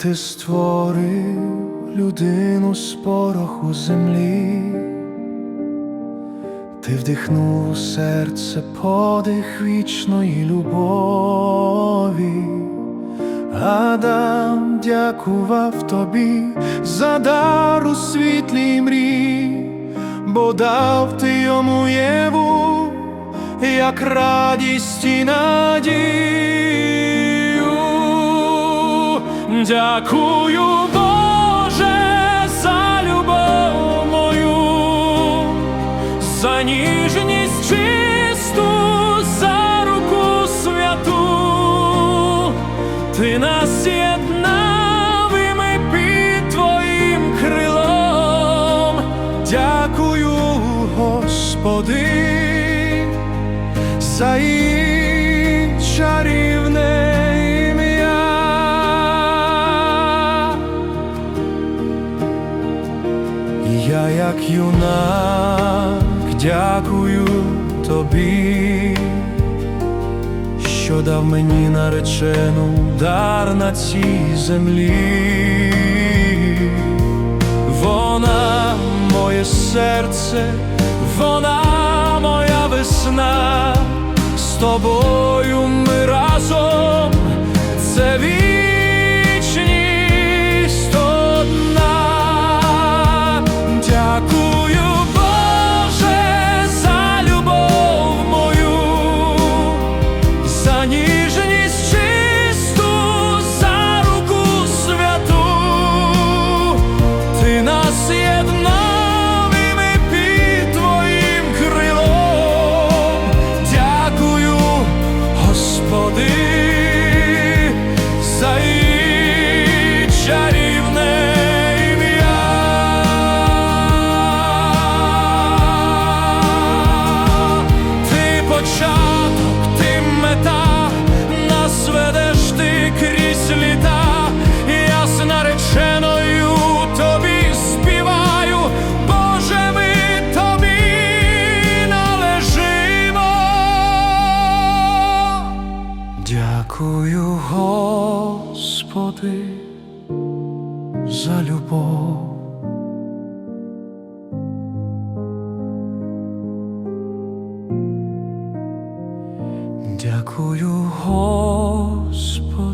ти створив людину з пороху землі, ти вдихнув у серце подих вічної любові, Адам дякував тобі за дар у світлій мрій, бо дав ти йому єву, як радість і надію. Дякую, Боже, за любов мою, за ніжність чисту, за руку святу, ти нас єднав і ми під твоїм крилом. Дякую, Господи, за її чарівне як юнак, дякую тобі, що дав мені наречену дар на цій землі. Вона моє серце, вона моя весна, з тобою Дякую, Господи, за любов. Дякую, Господи,